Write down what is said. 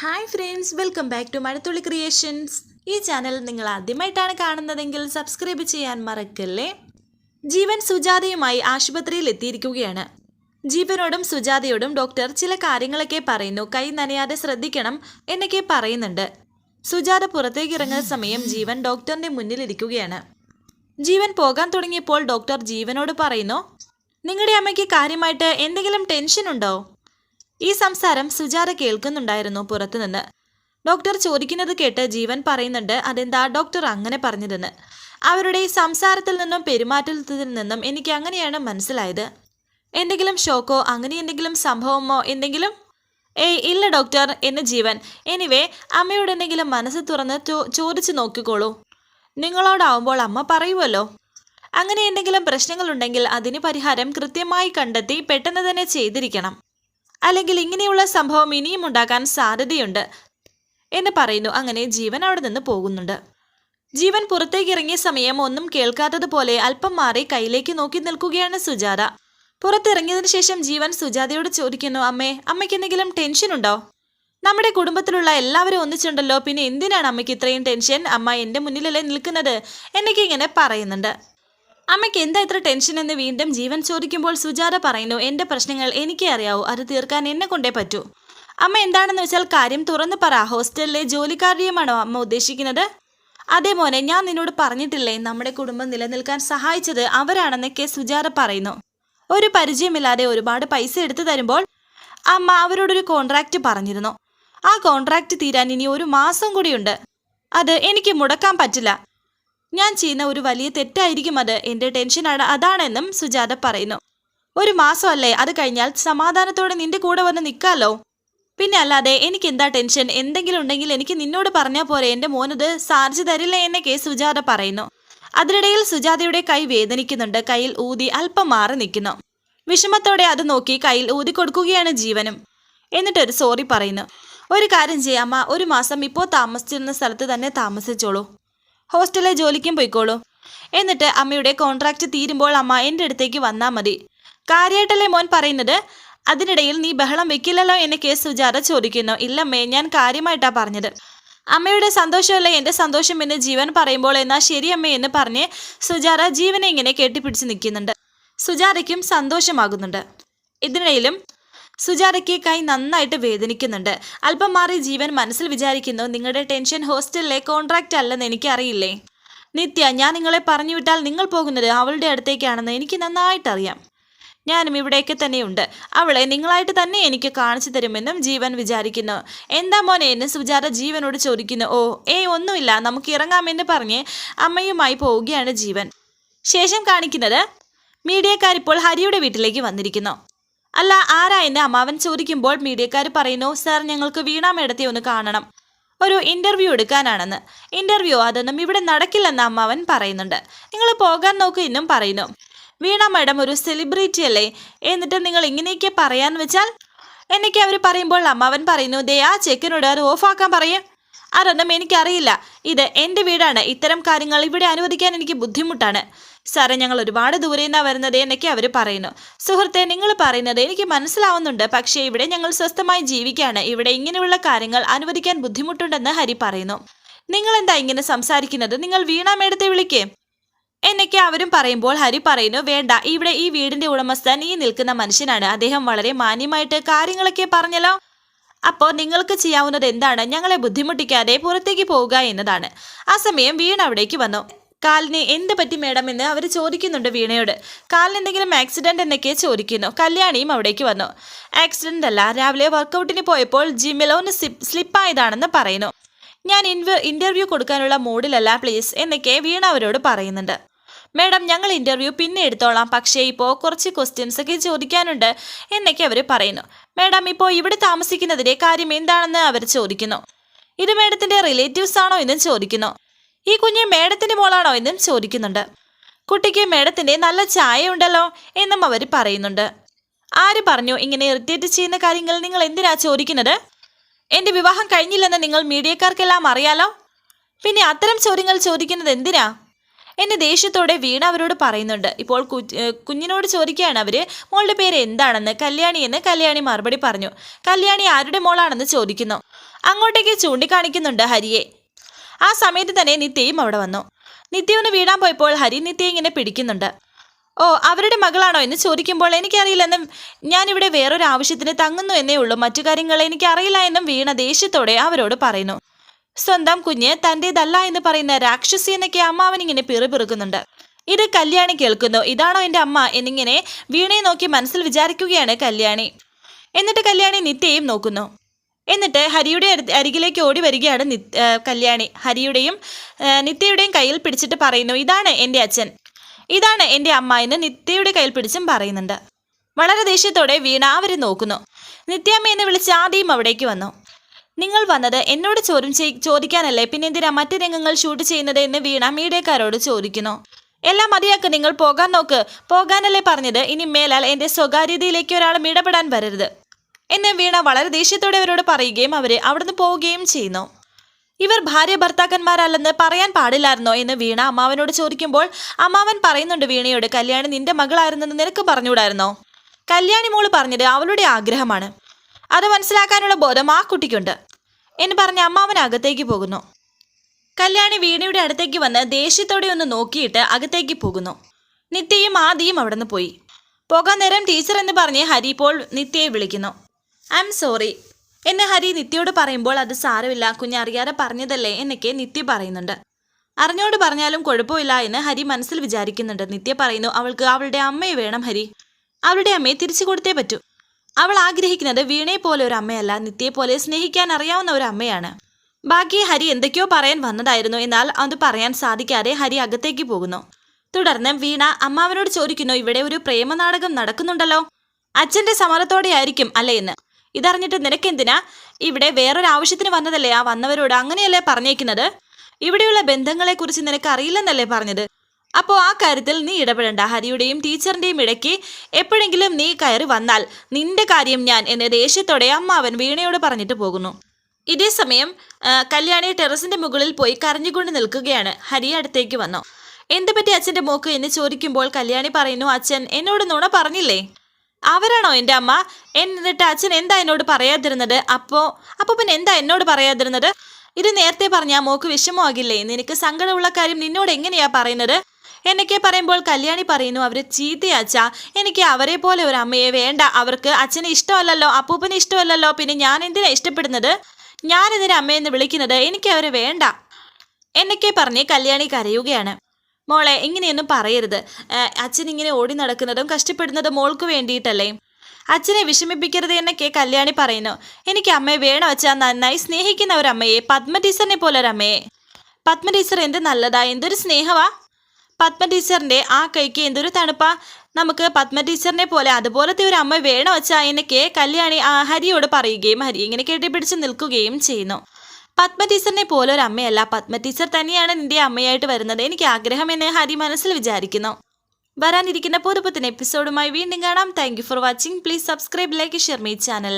Hi friends welcome back to Mazhathulli creations ഈ channel നിങ്ങൾ ആദ്യമായിട്ടാണ് കാണുന്നതെങ്കിൽ സബ്സ്ക്രൈബ് ചെയ്യാൻ മറക്കല്ലേ? ജീവൻ സുജാതയുമായി ആശുപത്രിയിൽ എത്തിയിരിക്കുകയാണ്. ജീവനോടും സുജാതയോടും ഡോക്ടർ ചില കാര്യങ്ങളൊക്കെ പറയുന്നു. കൈ നനയാതെ ശ്രദ്ധിക്കണം എന്നൊക്കെ പറയുന്നുണ്ട്. സുജാത പുറത്തേക്ക് ഇറങ്ങുന്ന സമയം ജീവൻ ഡോക്ടറിന്റെ മുന്നിലിരിക്കുകയാണ് ജീവൻ പോകാൻ തുടങ്ങിയപ്പോൾ ഡോക്ടർ ജീവനോട് പറയുന്നു നിങ്ങളുടെ അമ്മയ്ക്ക് കാര്യമായിട്ട് എന്തെങ്കിലും ടെൻഷൻ ഉണ്ടോ? ഈ സംസാരം സുജാത കേൾക്കുന്നുണ്ടായിരുന്നു പുറത്തുനിന്ന്. ഡോക്ടർ ചോദിക്കുന്നത് കേട്ട് ജീവൻ പറയുന്നുണ്ട് അതെന്താ ഡോക്ടർ അങ്ങനെ പറഞ്ഞതെന്ന്. അവരുടെ സംസാരത്തിൽ നിന്നും പെരുമാറ്റത്തിൽ നിന്നും എനിക്ക് അങ്ങനെയാണ് മനസ്സിലായത്. എന്തെങ്കിലും ഷോക്കോ അങ്ങനെ എന്തെങ്കിലും സംഭവമോ എന്തെങ്കിലും? ഏയ് ഇല്ല ഡോക്ടർ എന്ന് ജീവൻ. എനിവേ അമ്മയോട് എന്തെങ്കിലും മനസ്സ് തുറന്ന് ചോദിച്ചു നോക്കിക്കോളൂ. നിങ്ങളോടാവുമ്പോൾ അമ്മ പറയുമല്ലോ അങ്ങനെ എന്തെങ്കിലും പ്രശ്നങ്ങളുണ്ടെങ്കിൽ അതിന് പരിഹാരം കൃത്യമായി കണ്ടെത്തി പെട്ടെന്ന് തന്നെ ചെയ്തിരിക്കണം. അല്ലെങ്കിൽ ഇങ്ങനെയുള്ള സംഭവം ഇനിയും ഉണ്ടാകാൻ സാധ്യതയുണ്ട് എന്ന് പറയുന്നു. അങ്ങനെ ജീവൻ അവിടെ നിന്ന് പോകുന്നുണ്ട്. ജീവൻ പുറത്തേക്ക് ഇറങ്ങിയ സമയം ഒന്നും കേൾക്കാത്തതുപോലെ അല്പം മാറി കയ്യിലേക്ക് നോക്കി നിൽക്കുകയാണ് സുജാത. പുറത്തിറങ്ങിയതിനു ശേഷം ജീവൻ സുജാതയോട് ചോദിക്കുന്നു അമ്മേ അമ്മയ്ക്ക് എന്തെങ്കിലും ടെൻഷൻ ഉണ്ടോ? നമ്മുടെ കുടുംബത്തിലുള്ള എല്ലാവരും ഒന്നിച്ചുണ്ടല്ലോ പിന്നെ എന്തിനാണ് അമ്മയ്ക്ക് ഇത്രയും ടെൻഷൻ അമ്മ എന്റെ മുന്നിലല്ലേ നിൽക്കുന്നത് എന്നൊക്കെ ഇങ്ങനെ പറയുന്നുണ്ട്. അമ്മയ്ക്ക് എന്താ ഇത്ര ടെൻഷൻ എന്ന് വീണ്ടും ജീവൻ ചോദിക്കുമ്പോൾ സുജാത പറയുന്നു എന്റെ പ്രശ്നങ്ങൾ എനിക്ക് അറിയാവൂ. അത് തീർക്കാൻ എന്നെ കൊണ്ടേ പറ്റൂ. അമ്മ എന്താണെന്ന് വെച്ചാൽ കാര്യം തുറന്നു പറ. ഹോസ്റ്റലിലെ ജോലിക്കാരിയുമാണോ അമ്മ ഉദ്ദേശിക്കുന്നത്? അതേ മോനെ ഞാൻ നിന്നോട് പറഞ്ഞിട്ടില്ലേ നമ്മുടെ കുടുംബം നിലനിൽക്കാൻ സഹായിച്ചത് അവരാണെന്ന് കെ. സുജാത പറയുന്നു. ഒരു പരിചയമില്ലാതെ ഒരുപാട് പൈസ എടുത്തു തരുമ്പോൾ അമ്മ അവരോടൊരു കോൺട്രാക്റ്റ് പറഞ്ഞിരുന്നു. ആ കോൺട്രാക്റ്റ് തീരാൻ ഇനി ഒരു മാസം കൂടിയുണ്ട്. അത് എനിക്ക് മുടക്കാൻ പറ്റില്ല. ഞാൻ ചെയ്യുന്ന ഒരു വലിയ തെറ്റായിരിക്കും അത്. എന്റെ ടെൻഷനാണ് അതാണെന്നും സുജാത പറയുന്നു. ഒരു മാസമല്ലേ? അത് കഴിഞ്ഞാൽ സമാധാനത്തോടെ നിന്റെ കൂടെ വന്ന് നിൽക്കാമല്ലോ പിന്നെ അല്ലാതെ എനിക്ക് എന്താ ടെൻഷൻ എന്തെങ്കിലും ഉണ്ടെങ്കിൽ എനിക്ക് നിന്നോട് പറഞ്ഞാൽ പോരെ. എന്റെ മോനത് സാധിച്ചു തരില്ല എന്നൊക്കെ സുജാത പറയുന്നു. അതിനിടയിൽ സുജാതയുടെ കൈ വേദനിക്കുന്നുണ്ട്. കയ്യിൽ ഊതി അല്പം മാറി നിൽക്കുന്നു. വിഷമത്തോടെ അത് നോക്കി കയ്യിൽ ഊതി കൊടുക്കുകയാണ് ജീവനും. എന്നിട്ടൊരു സോറി പറയുന്നു. ഒരു കാര്യം ചെയ്യാമ്മ ഒരു മാസം ഇപ്പോൾ താമസിച്ചിരുന്ന സ്ഥലത്ത് തന്നെ താമസിച്ചോളൂ. ഹോസ്റ്റലിലെ ജോലിക്കും പോയിക്കോളൂ. എന്നിട്ട് അമ്മയുടെ കോൺട്രാക്റ്റ് തീരുമ്പോൾ അമ്മ എന്റെ അടുത്തേക്ക് വന്നാൽ മതി. കാര്യമായിട്ടല്ലേ മോൻ പറയുന്നത്? അതിനിടയിൽ നീ ബഹളം വെക്കില്ലല്ലോ എന്നൊക്കെ സുജാത ചോദിക്കുന്നു. ഇല്ലമ്മേ ഞാൻ കാര്യമായിട്ടാ പറഞ്ഞത്. അമ്മയുടെ സന്തോഷമല്ല എന്റെ സന്തോഷം എന്ന് ജീവൻ പറയുമ്പോൾ എന്നാ ശരിയമ്മേ എന്ന് പറഞ്ഞ് സുജാത ജീവനെ ഇങ്ങനെ കെട്ടിപ്പിടിച്ച് നിൽക്കുന്നുണ്ട്. സുജാതയ്ക്കും സന്തോഷമാകുന്നുണ്ട്. ഇതിനിടയിലും സുജാതയ്ക്ക് കൈ നന്നായിട്ട് വേദനിക്കുന്നുണ്ട്. അല്പം മാറി ജീവൻ മനസ്സിൽ വിചാരിക്കുന്നു നിങ്ങളുടെ ടെൻഷൻ ഹോസ്റ്റലിലെ കോൺട്രാക്റ്റ് അല്ലെന്ന് എനിക്കറിയില്ലേ? നിത്യ ഞാൻ നിങ്ങളെ പറഞ്ഞു വിട്ടാൽ നിങ്ങൾ പോകുന്നത് അവളുടെ അടുത്തേക്കാണെന്ന് എനിക്ക് നന്നായിട്ടറിയാം. ഞാനും ഇവിടെയൊക്കെ തന്നെയുണ്ട്. അവളെ നിങ്ങളായിട്ട് തന്നെ എനിക്ക് കാണിച്ചു തരുമെന്നും ജീവൻ വിചാരിക്കുന്നു. എന്താ മോനെ എന്ന് സുജാത ജീവനോട് ചോദിക്കുന്നു. ഓ ഏയ് ഒന്നുമില്ല. നമുക്ക് ഇറങ്ങാമെന്ന് പറഞ്ഞ് അമ്മയുമായി പോവുകയാണ് ജീവൻ. ശേഷം കാണിക്കുന്നത് മീഡിയക്കാരിപ്പോൾ ഹരിയുടെ വീട്ടിലേക്ക് വന്നിരിക്കുന്നു. അല്ല ആരാ എന്ന് അമ്മാവൻ ചോദിക്കുമ്പോൾ മീഡിയക്കാർ പറയുന്നു സാർ ഞങ്ങൾക്ക് വീണ മേടത്തെ ഒന്ന് കാണണം. ഒരു ഇന്റർവ്യൂ എടുക്കാനാണെന്ന്. ഇന്റർവ്യൂ അതൊന്നും ഇവിടെ നടക്കില്ലെന്ന് അമ്മാവൻ പറയുന്നുണ്ട്. നിങ്ങൾ പോകാൻ നോക്കൂ എന്നും പറയുന്നു. വീണ മാഡം ഒരു സെലിബ്രിറ്റി അല്ലേ? എന്നിട്ട് നിങ്ങൾ ഇങ്ങനെയൊക്കെ പറയാന്ന് വെച്ചാൽ? എന്നൊക്കെ അവർ പറയുമ്പോൾ അമ്മാവൻ പറയുന്നു ദേ ആ ചെക്കനോട് അത് ഓഫാക്കാൻ പറയും. അതൊന്നും എനിക്കറിയില്ല. ഇത് എന്റെ വീടാണ്. ഇത്തരം കാര്യങ്ങൾ ഇവിടെ അനുവദിക്കാൻ എനിക്ക് ബുദ്ധിമുട്ടാണ്. സാറേ ഞങ്ങൾ ഒരുപാട് ദൂരെ നിന്നാണ് വരുന്നത് എന്നൊക്കെ അവർ പറയുന്നു. സുഹൃത്തെ നിങ്ങൾ പറയുന്നത് എനിക്ക് മനസ്സിലാവുന്നുണ്ട്. പക്ഷേ ഇവിടെ ഞങ്ങൾ സ്വസ്ഥമായി ജീവിക്കുകയാണ് ഇവിടെ ഇങ്ങനെയുള്ള കാര്യങ്ങൾ അനുവദിക്കാൻ ബുദ്ധിമുട്ടുണ്ടെന്ന് ഹരി പറയുന്നു. നിങ്ങൾ എന്താ ഇങ്ങനെ സംസാരിക്കുന്നത്? നിങ്ങൾ വീണ മേടത്തെ വിളിക്കേ? എന്നൊക്കെ അവരും പറയുമ്പോൾ ഹരി പറയുന്നു വേണ്ട ഇവിടെ ഈ വീടിന്റെ ഉടമസ്ഥൻ ഈ നിൽക്കുന്ന മനുഷ്യനാണ്. അദ്ദേഹം വളരെ മാന്യമായിട്ട് കാര്യങ്ങളൊക്കെ പറഞ്ഞല്ലോ. അപ്പോൾ നിങ്ങൾക്ക് ചെയ്യാവുന്നത് എന്താണ്? ഞങ്ങളെ ബുദ്ധിമുട്ടിക്കാതെ പുറത്തേക്ക് പോവുക എന്നതാണ്. ആ സമയം വീണ അവിടേക്ക് വന്നു. കാലിന് എന്ത് പറ്റി മേഡം എന്ന് അവർ ചോദിക്കുന്നുണ്ട് വീണയോട്. കാലിന് എന്തെങ്കിലും ആക്സിഡന്റ് എന്നൊക്കെ ചോദിക്കുന്നു. കല്യാണിയും അവിടേക്ക് വന്നു. ആക്സിഡന്റ് അല്ല രാവിലെ വർക്കൗട്ടിന് പോയപ്പോൾ ജിമ്മിൽ ഒന്ന് സ്ലിപ്പായതാണെന്ന് പറയുന്നു. ഞാൻ ഇൻവ ഇന്റർവ്യൂ കൊടുക്കാനുള്ള മൂഡിലല്ല പ്ലീസ് എന്നൊക്കെ വീണ അവരോട് പറയുന്നുണ്ട്. മേഡം ഞങ്ങൾ ഇന്റർവ്യൂ പിന്നെ എടുത്തോളാം. പക്ഷേ ഇപ്പോൾ കുറച്ച് ക്വസ്റ്റ്യൻസ് ഒക്കെ ചോദിക്കാനുണ്ട് എന്നൊക്കെ അവർ പറയുന്നു. മേഡം ഇപ്പോൾ ഇവിടെ താമസിക്കുന്നതിന്റെ കാര്യം എന്താണെന്ന് അവർ ചോദിക്കുന്നു. ഇത് മേഡത്തിന്റെ റിലേറ്റീവ്സ് ആണോ എന്നും ചോദിക്കുന്നു. ഈ കുഞ്ഞ് മേഡത്തിന്റെ മോളാണോ എന്നും ചോദിക്കുന്നുണ്ട്. കുട്ടിക്ക് മേഡത്തിന്റെ നല്ല ചായ ഉണ്ടല്ലോ എന്നും അവർ പറയുന്നുണ്ട്. ആര് പറഞ്ഞു ഇങ്ങനെ ഇറിറ്റേറ്റ് ചെയ്യുന്ന കാര്യങ്ങൾ നിങ്ങൾ എന്തിനാ ചോദിക്കുന്നത്? എന്റെ വിവാഹം കഴിഞ്ഞില്ലെന്ന് നിങ്ങൾ മീഡിയക്കാർക്കെല്ലാം അറിയാലോ? പിന്നെ അത്തരം ചോദ്യങ്ങൾ ചോദിക്കുന്നത് എന്തിനാ? എന്നെ ദേഷ്യത്തോടെ വീണ അവരോട് പറയുന്നുണ്ട്. ഇപ്പോൾ കുഞ്ഞിനോട് ചോദിക്കുകയാണ് അവർ മോളുടെ പേര് എന്താണെന്ന് കല്യാണി എന്ന് കല്യാണി മറുപടി പറഞ്ഞു. കല്യാണി ആരുടെ മോളാണെന്ന് ചോദിക്കുന്നു. അങ്ങോട്ടേക്ക് ചൂണ്ടിക്കാണിക്കുന്നുണ്ട് ഹരിയെ. ആ സമയത്ത് തന്നെ നിത്യയും അവിടെ വന്നു. നിത്യ ഒന്ന് വീടാൻ പോയപ്പോൾ ഹരി നിത്യ ഇങ്ങനെ പിടിക്കുന്നുണ്ട്. ഓ അവരുടെ മകളാണോ എന്ന് ചോദിക്കുമ്പോൾ എനിക്കറിയില്ലെന്നും ഞാനിവിടെ വേറൊരു ആവശ്യത്തിന് തങ്ങുന്നു എന്നേ ഉള്ളൂ. മറ്റു കാര്യങ്ങൾ എനിക്കറിയില്ല എന്നും വീണ ദേഷ്യത്തോടെ അവരോട് പറയുന്നു. സ്വന്തം കുഞ്ഞ് തന്റെതല്ല എന്ന് പറയുന്ന രാക്ഷസി എന്നൊക്കെ അമ്മാവൻ ഇങ്ങനെ പിറുപിറുക്കുന്നുണ്ട് ഇത് കല്യാണി കേൾക്കുന്നു. ഇതാണോ എന്റെ അമ്മ? എന്നിങ്ങനെ വീണയെ നോക്കി മനസ്സിൽ വിചാരിക്കുകയാണ് കല്യാണി. എന്നിട്ട് കല്യാണി നിത്യയും നോക്കുന്നു. എന്നിട്ട് ഹരിയുടെ അരികിലേക്ക് ഓടി വരികയാണ് കല്യാണി. ഹരിയുടെയും നിത്യയുടെയും കയ്യിൽ പിടിച്ചിട്ട് പറയുന്നു ഇതാണ് എന്റെ അച്ഛൻ. ഇതാണ് എന്റെ അമ്മ എന്ന് നിത്യയുടെ കയ്യിൽ പിടിച്ചും പറയുന്നുണ്ട്. വളരെ ദേഷ്യത്തോടെ വീണ അവരെ നോക്കുന്നു. നിത്യാമ്മ എന്ന് വിളിച്ച് ആദ്യം അവിടേക്ക് വന്നു. നിങ്ങൾ വന്നത് എന്നോട് ചോദ്യം ചെയ് ചോദിക്കാനല്ലേ? പിന്നെ എന്തിനാ മറ്റു രംഗങ്ങൾ ഷൂട്ട് ചെയ്യുന്നത്? എന്ന് വീണ മീഡിയക്കാരോട് ചോദിക്കുന്നു. എല്ലാം മതിയാക്ക്. നിങ്ങൾ പോകാൻ നോക്ക്. പോകാനല്ലേ പറഞ്ഞത്? ഇനി മേലാൽ എന്റെ സ്വകാര്യതയിലേക്ക് ഒരാളും ഇടപെടാൻ വരരുത്. എന്ന് വീണ വളരെ ദേഷ്യത്തോടെ അവരോട് പറയുകയും അവരെ അവിടുന്ന് പോവുകയും ചെയ്യുന്നു. ഇവർ ഭാര്യ ഭർത്താക്കന്മാരല്ലെന്ന് പറയാൻ പാടില്ലായിരുന്നോ എന്ന് വീണ അമ്മാവനോട് ചോദിക്കുമ്പോൾ അമ്മാവൻ പറയുന്നുണ്ട് വീണയോട് കല്യാണി നിന്റെ മകളായിരുന്നെന്ന് നിനക്ക് പറഞ്ഞുകൂടായിരുന്നോ? കല്യാണി മോൾ പറഞ്ഞത് അവളുടെ ആഗ്രഹമാണ്. അത് മനസ്സിലാക്കാനുള്ള ബോധം ആ കുട്ടിക്കുണ്ട് എന്ന് പറഞ്ഞ് അമ്മാവൻ അകത്തേക്ക് പോകുന്നു. കല്യാണി വീണയുടെ അടുത്തേക്ക് വന്ന് ദേഷ്യത്തോടെ ഒന്ന് നോക്കിയിട്ട് അകത്തേക്ക് പോകുന്നു. നിത്യയും ആദിയും അവിടെ നിന്ന് പോയി. പോകാൻ നേരം ടീച്ചർ എന്ന് പറഞ്ഞ് ഹരി ഇപ്പോൾ നിത്യയെ വിളിക്കുന്നു. ഐ എം സോറി എന്നെ ഹരി നിത്യയോട് പറയുമ്പോൾ അത് സാരമില്ല. കുഞ്ഞ് അറിയാതെ പറഞ്ഞതല്ലേ എന്നൊക്കെ നിത്യ പറയുന്നുണ്ട്. അറിഞ്ഞോട് പറഞ്ഞാലും കുഴപ്പമില്ല എന്ന് ഹരി മനസ്സിൽ വിചാരിക്കുന്നുണ്ട്. നിത്യ പറയുന്നു അവൾക്ക് അവളുടെ അമ്മയെ വേണം ഹരി. അവളുടെ അമ്മയെ തിരിച്ചു കൊടുത്തേ പറ്റൂ. അവൾ ആഗ്രഹിക്കുന്നത് വീണയെ പോലെ ഒരു അമ്മയല്ല. നിത്യയെ പോലെ സ്നേഹിക്കാൻ അറിയാവുന്ന ഒരു അമ്മയാണ്. ബാക്കി ഹരി എന്തൊക്കെയോ പറയാൻ വന്നതായിരുന്നു. എന്നാൽ അത് പറയാൻ സാധിക്കാതെ ഹരി അകത്തേക്ക് പോകുന്നു. തുടർന്ന് വീണ അമ്മാവനോട് ചോദിക്കുന്നു ഇവിടെ ഒരു പ്രേമനാടകം നടക്കുന്നുണ്ടല്ലോ? അച്ഛന്റെ സമരത്തോടെയായിരിക്കും അല്ലേ എന്ന്? ഇതറിഞ്ഞിട്ട് നിനക്കെന്തിനാ ഇവിടെ വേറൊരു ആവശ്യത്തിന് വന്നതല്ലേ ആ വന്നവരോട് അങ്ങനെയല്ലേ പറഞ്ഞേക്കുന്നത്? ഇവിടെയുള്ള ബന്ധങ്ങളെക്കുറിച്ച് നിനക്ക് അറിയില്ലെന്നല്ലേ പറഞ്ഞത്? അപ്പോൾ ആ കാര്യത്തിൽ നീ ഇടപെടണ്ട. ഹരിയുടെയും ടീച്ചറിന്റെയും ഇടയ്ക്ക് എപ്പോഴെങ്കിലും നീ കയറി വന്നാൽ നിന്റെ കാര്യം ഞാൻ എന്നെ ദേഷ്യത്തോടെ അമ്മാവൻ വീണയോട് പറഞ്ഞിട്ട് പോകുന്നു. ഇതേ സമയം കല്യാണി ടെറസിന്റെ മുകളിൽ പോയി കരഞ്ഞുകൊണ്ട് നിൽക്കുകയാണ്. ഹരി അടുത്തേക്ക് വന്നു. എന്ത് പറ്റി അച്ഛന്റെ മോക്ക്? എന്ന് ചോദിക്കുമ്പോൾ കല്യാണി പറയുന്നു അച്ഛൻ എന്നോട് നുണ പറഞ്ഞില്ലേ? അവരാണോ എന്റെ അമ്മ? എന്നിട്ട് അച്ഛൻ എന്താ എന്നോട് പറയാതിരുന്നത്? അപ്പോ അപ്പൊ പിന്നെ എന്താ എന്നോട് പറയാതിരുന്നത്? ഇത് നേരത്തെ പറഞ്ഞാ മോക്ക് വിഷമമാകില്ലേ? നിനക്ക് സങ്കടമുള്ള കാര്യം നിന്നോട് എങ്ങനെയാ പറയുന്നത്? എന്നൊക്കെ പറയുമ്പോൾ കല്യാണി പറയുന്നു അവർ ചീത്തയാച്ചാ. എനിക്ക് അവരെ പോലെ ഒരു അമ്മയെ വേണ്ട. അവർക്ക് അച്ഛനെ ഇഷ്ടമല്ലല്ലോ അപ്പൂപ്പനെ ഇഷ്ടമല്ലല്ലോ. പിന്നെ ഞാൻ എന്തിനാ ഇഷ്ടപ്പെടുന്നത്? ഇതിനെ അമ്മയെന്ന് വിളിക്കുന്നത്? എനിക്ക് അവരെ വേണ്ട. എന്നൊക്കെ പറഞ്ഞ് കല്യാണി കരയുകയാണ്. മോളെ ഇങ്ങനെയൊന്നും പറയരുത്. അച്ഛൻ ഇങ്ങനെ ഓടി നടക്കുന്നതും കഷ്ടപ്പെടുന്നതും മോൾക്ക് വേണ്ടിയിട്ടല്ലേ? അച്ഛനെ വിഷമിപ്പിക്കരുത് എന്നൊക്കെ കല്യാണി പറയുന്നു. എനിക്ക് അമ്മയെ വേണം അച്ഛാ നന്നായി സ്നേഹിക്കുന്ന ഒരമ്മയെ. പത്മ ടീച്ചറിനെ പോലെ ഒരമ്മയെ പത്മ ടീച്ചർ എന്ത് നല്ലതാ എന്തൊരു സ്നേഹവാ. പത്മ ടീച്ചറിന്റെ ആ കൈക്ക് എന്തൊരു തണുപ്പാ. നമുക്ക് പത്മ ടീച്ചറിനെ പോലെ അതുപോലത്തെ ഒരു അമ്മ വേണം അച്ഛാ എന്നൊക്കെ കല്യാണി ഹരിയോട് പറയുകയും ഹരി ഇങ്ങനെ കെട്ടിപ്പിടിച്ച് നിൽക്കുകയും ചെയ്യുന്നു. പത്മ ടീച്ചറിനെ പോലെ ഒരു അമ്മയല്ല. പത്മ ടീച്ചർ തന്നെയാണ് നിന്റെ അമ്മയായിട്ട് വരുന്നത്. എനിക്ക് ആഗ്രഹം ആഗ്രഹമെന്ന് ഹരി മനസ്സിൽ വിചാരിക്കുന്നു. വരാനിരിക്കുന്ന പുതുപുത്തൻ എപ്പിസോഡുമായി വീണ്ടും കാണാം. Thank for watching please subscribe like share my channel